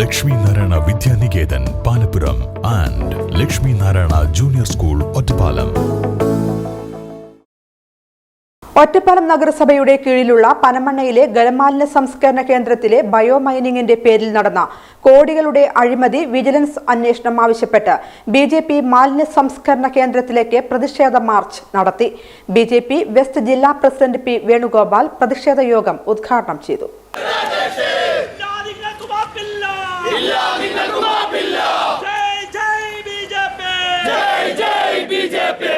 Lakshmi Narayana Vidyanikethan Palappuram and Lakshmi Narayana junior school Ottapalam. Ottapalam നഗരസഭയുടെ കീഴിലുള്ള പനമണ്ണയിലെ ഗലമാലിന്യ സംസ്കരണ കേന്ദ്രത്തിലെ ബയോ മൈനിങ്ങിന്റെ പേരിൽ നടന്ന കോടികളുടെ അഴിമതി വിജിലൻസ് അന്വേഷണം ആവശ്യപ്പെട്ട് ബി ജെ പി മാലിന്യ സംസ്കരണ കേന്ദ്രത്തിലേക്ക് പ്രതിഷേധ മാർച്ച് നടത്തി. ബി ജെ പി വെസ്റ്റ് ജില്ലാ പ്രസിഡന്റ് പി വേണുഗോപാൽ പ്രതിഷേധ യോഗം ഉദ്ഘാടനം ചെയ്തു ഇല്ല നിങ്ങൾക്ക് മാപ്പില്ല ഇല്ല നിങ്ങൾക്ക് മാപ്പില്ല ജയ് ജയ് ബിജെപി ജയ് ജയ് ബിജെപി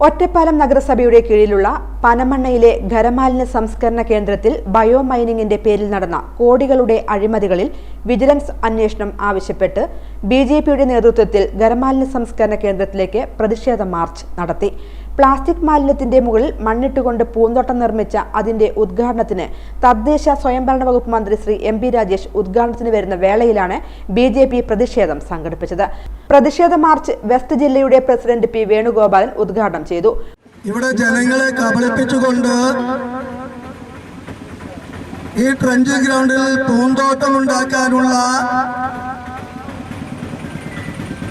ഒറ്റപ്പാലം നഗരസഭയുടെ കീഴിലുള്ള പനമണ്ണയിലെ ഖരമാലിന്യ സംസ്കരണ കേന്ദ്രത്തിൽ ബയോ മൈനിങ്ങിന്റെ പേരിൽ നടന്ന കോടികളുടെ അഴിമതികളിൽ വിജിലൻസ് അന്വേഷണം ആവശ്യപ്പെട്ട് ബി ജെ പിയുടെ നേതൃത്വത്തിൽ ഖരമാലിന്യ സംസ്കരണ കേന്ദ്രത്തിലേക്ക് പ്രതിഷേധ മാർച്ച് നടത്തി. പ്ലാസ്റ്റിക് മാലിന്യത്തിന്റെ മുകളിൽ മണ്ണിട്ടുകൊണ്ട് പൂന്തോട്ടം നിർമ്മിച്ച അതിന്റെ ഉദ്ഘാടനത്തിന് തദ്ദേശ സ്വയംഭരണ വകുപ്പ് മന്ത്രി ശ്രീ എം പി രാജേഷ് ഉദ്ഘാടനത്തിന് വരുന്ന വേളയിലാണ് ബി ജെ പി പ്രതിഷേധം സംഘടിപ്പിച്ചത്. പ്രതിഷേധ മാർച്ച് വെസ്റ്റ് ജില്ലയുടെ പ്രസിഡന്റ് പി വേണുഗോപാലൻ ഉദ്ഘാടനം ചെയ്തു. ഇവിടെ ജനങ്ങളെ കബളിപ്പിച്ചുകൊണ്ട് ഈ ട്രഞ്ച് ഗ്രൗണ്ടിൽ പൂന്തോട്ടം ഉണ്ടാക്കാനുള്ള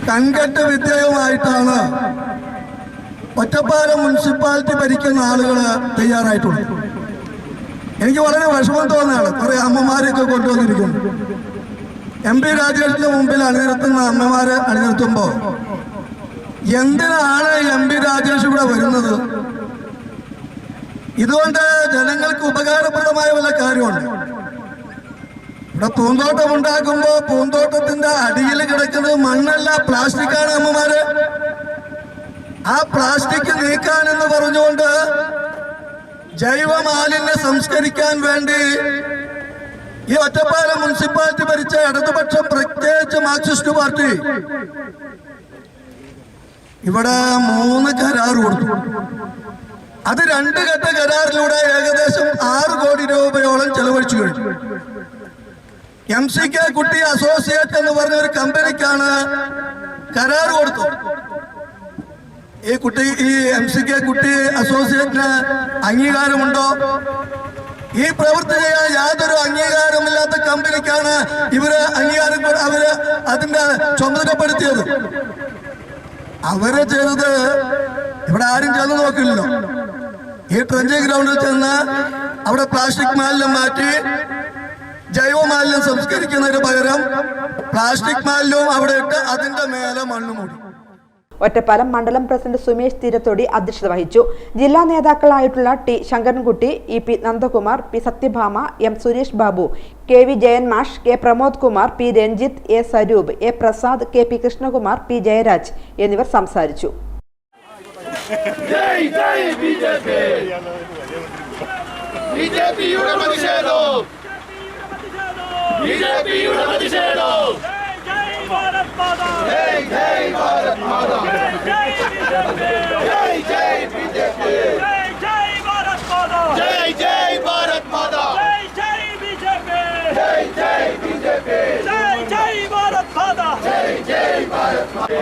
കൺകെട്ട് വിദ്യയുമായിട്ടാണ് ഒറ്റപ്പാലം മുനിസിപ്പാലിറ്റി ഭരിക്കുന്ന ആളുകൾ തയ്യാറായിട്ടുണ്ട്. എനിക്ക് വളരെ വിഷമം തോന്നുകയാണ്. കുറെ അമ്മമാരെയൊക്കെ കൊണ്ടുവന്നിരിക്കുന്നു. എം പി രാജേഷിന്റെ മുമ്പിൽ അണിനിരത്തുന്ന അമ്മമാരെ അണിനിർത്തുമ്പോൾ എന്തിനാണ് എം പി രാജേഷ് ഇവിടെ വരുന്നത്? ഇതുകൊണ്ട് ജനങ്ങൾക്ക് ഉപകാരപ്രദമായ വല്ല കാര്യമുണ്ട്? ഇവിടെ പൂന്തോട്ടം ഉണ്ടാക്കുമ്പോ പൂന്തോട്ടത്തിന്റെ അടിയിൽ കിടക്കുന്നത് മണ്ണല്ല പ്ലാസ്റ്റിക് ആണ് അമ്മമാര്. ആ പ്ലാസ്റ്റിക് നീക്കാൻ എന്ന് പറഞ്ഞുകൊണ്ട് ജൈവ മാലിന്യ സംസ്കരിക്കാൻ വേണ്ടി ഈ ഒറ്റപ്പാലം മുനിസിപ്പാലിറ്റി ഭരിച്ച ഇടതുപക്ഷം പ്രത്യേകിച്ച് മാർക്സിസ്റ്റ് പാർട്ടി ഇവിടെ മൂന്ന് കരാർ കൊടുത്തു. അത് രണ്ട് ഘട്ട കരാറിലൂടെ ഏകദേശം ആറ് കോടി രൂപയോളം ചെലവഴിച്ചു കഴിഞ്ഞു. M C K Kutty associate എന്ന് പറഞ്ഞ ഒരു കമ്പനിക്കാണ് കരാർ കൊടുത്തു. ഈ കുട്ടി ഈ എം സി കെ കുട്ടി അസോസിയേറ്റിന് അംഗീകാരമുണ്ടോ? ഈ പ്രവൃത്തി ചെയ്യാൻ യാതൊരു അംഗീകാരമില്ലാത്ത കമ്പനിക്കാണ് ഇവർ അംഗീകാരം അവർ അതിന്റെ ചുമതലപ്പെടുത്തിയത്. അവർ ചെയ്തത് ഇവിടെ ആരും ചെന്ന് നോക്കില്ലല്ലോ. ഈ ട്രഞ്ചി ഗ്രൗണ്ടിൽ ചെന്ന് അവിടെ പ്ലാസ്റ്റിക് മാലിന്യം മാറ്റി ജൈവ മാലിന്യം സംസ്കരിക്കുന്നതിന് പകരം പ്ലാസ്റ്റിക് മാലിന്യവും അവിടെ ഇട്ട് അതിന്റെ മേലെ മണ്ണ് മൂടി. ഒറ്റപ്പാലം മണ്ഡലം പ്രസിഡന്റ് സുമേഷ് തീരത്തോടി അധ്യക്ഷത വഹിച്ചു. ജില്ലാ നേതാക്കളായിട്ടുള്ള T Sankarankutty E P Nandakumar P Sathyabhama M Suresh Babu K V Jayan മാഷ് K Pramod Kumar P Ranjith A Swaroop A Prasad K P Krishnakumar P Jayaraj എന്നിവർ സംസാരിച്ചു. ജയ് ജയ് ബിജെപി ബിജെപിയുടെ പ്രതിഷേധം ബിജെപിയുടെ പ്രതിഷേധം ജയ് ഭാരത് മാതാ ജയ് ജയ് ഭാരത് മാതാ ജയ് ജയ് ബിജെപി ജയ് ജയ് ഭാരത് മാതാ ജയ് ജയ് ഭാരത് മാതാ ജയ് ജയ് ബിജെപി ജയ് ജയ് ബിജെപി ജയ് ജയ് ഭാരത് മാതാ ജയ് ജയ് ഭാരത് മാതാ